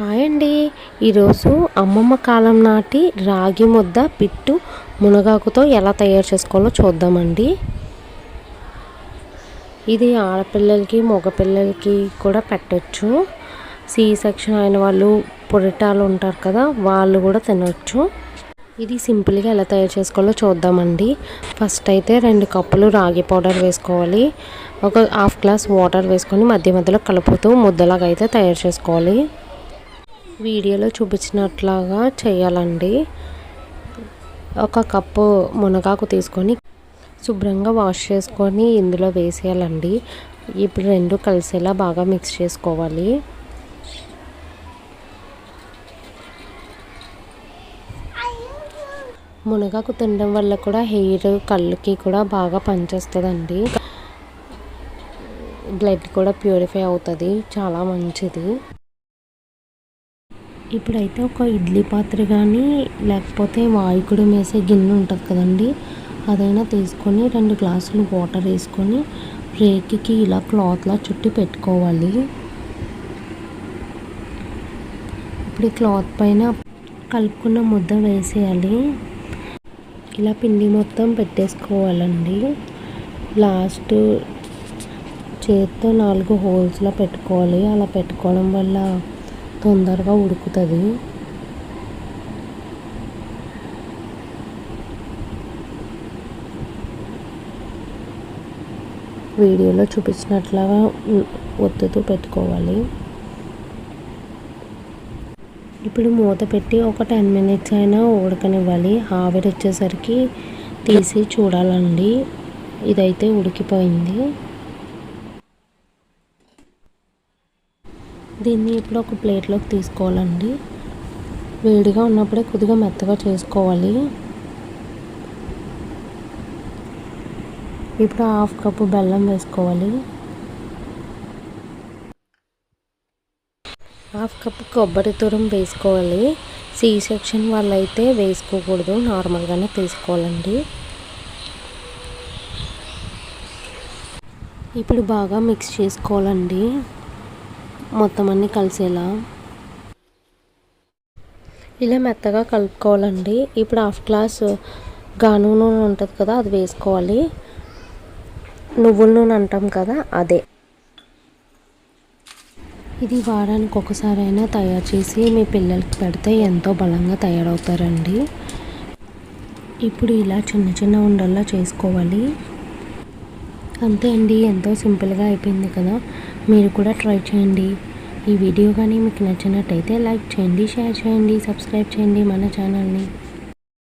Hi అండి ఈరోజు అమ్మమ్మ కాలం నాటి రాగి ముద్ద పిట్టు మునగాకుతో ఎలా తయారు చేసుకోవాలో చూద్దామండి. ఇది ఆడపిల్లలకి మగపిల్లలకి కూడా పెట్టచ్చు. సి సెక్షన్ అయిన వాళ్ళు పొరిటాలు ఉంటారు కదా వాళ్ళు కూడా తినచ్చు. ఇది సింపుల్గా ఎలా తయారు చేసుకోవాలో చూద్దామండి. ఫస్ట్ అయితే రెండు కప్పులు రాగి పౌడర్ వేసుకోవాలి. ఒక హాఫ్ గ్లాస్ వాటర్ వేసుకొని మధ్య మధ్యలో కలుపుతూ ముద్దలాగా అయితే తయారు చేసుకోవాలి. వీడియోలో చూపించినట్లాగా చేయాలండి. ఒక కప్పు మునగాకు తీసుకొని శుభ్రంగా వాష్ చేసుకొని ఇందులో వేసేయాలండి. ఇప్పుడు రెండు కలిసేలా బాగా మిక్స్ చేసుకోవాలి. మునగాకు తినడం వల్ల కూడా హెయిర్ కళ్ళుకి కూడా బాగా పనిచేస్తుందండి. బ్లడ్ కూడా ప్యూరిఫై అవుతుంది. చాలా మంచిది. ఇప్పుడైతే ఒక ఇడ్లీ పాత్ర కానీ లేకపోతే వాయుకుడు వేసే గిన్నె ఉంటుంది కదండి అదైనా తీసుకొని రెండు గ్లాసులు వాటర్ వేసుకొని రేకికి ఇలా క్లాత్లా చుట్టి పెట్టుకోవాలి. ఇప్పుడు క్లాత్ పైన కలుపుకున్న ముద్ద వేసేయాలి. ఇలా పిండి మొత్తం పెట్టేసుకోవాలండి. లాస్ట్ చేత్తో నాలుగు హోల్స్లో పెట్టుకోవాలి. అలా పెట్టుకోవడం వల్ల తొందరగా ఉడుకుతుంది. వీడియోలో చూపించినట్లుగా ఒత్తుతూ పెట్టుకోవాలి. ఇప్పుడు మూత పెట్టి ఒక టెన్ మినిట్స్ అయినా ఉడకనివ్వాలి. ఆవిరి వచ్చేసరికి తీసి చూడాలండి. ఇదైతే ఉడికిపోయింది. దీన్ని ఇప్పుడు ఒక ప్లేట్లోకి తీసుకోవాలండి. వేడిగా ఉన్నప్పుడే కొద్దిగా మెత్తగా చేసుకోవాలి. ఇప్పుడు హాఫ్ కప్పు బెల్లం వేసుకోవాలి. హాఫ్ కప్ కొబ్బరి తురం వేసుకోవాలి. సి సెక్షన్ వాళ్ళు అయితే వేసుకోకూడదు. నార్మల్గానే తీసుకోవాలండి. ఇప్పుడు బాగా మిక్స్ చేసుకోవాలండి. మొత్తం అన్నీ కలిసేలా. ఇలా మెత్తగా కలుపుకోవాలండి. ఇప్పుడు హాఫ్ గ్లాస్ గాను నూనె ఉంటుంది కదా అది వేసుకోవాలి. నువ్వుల నూనె అంటాం కదా అదే. ఇది వారానికి ఒకసారి అయినా తయారు చేసి మీ పిల్లలకి పెడితే ఎంతో బలంగా తయారవుతారండి. ఇప్పుడు ఇలా చిన్న చిన్న ఉండల్లా చేసుకోవాలి. అంతే అండి ఎంతో సింపుల్గా అయిపోయింది కదా. మీరు కూడా ట్రై చేయండి. ఈ వీడియో కానీ మీకు నచ్చినట్టయితే లైక్ చేయండి షేర్ చేయండి సబ్స్క్రైబ్ చేయండి మన ఛానల్ని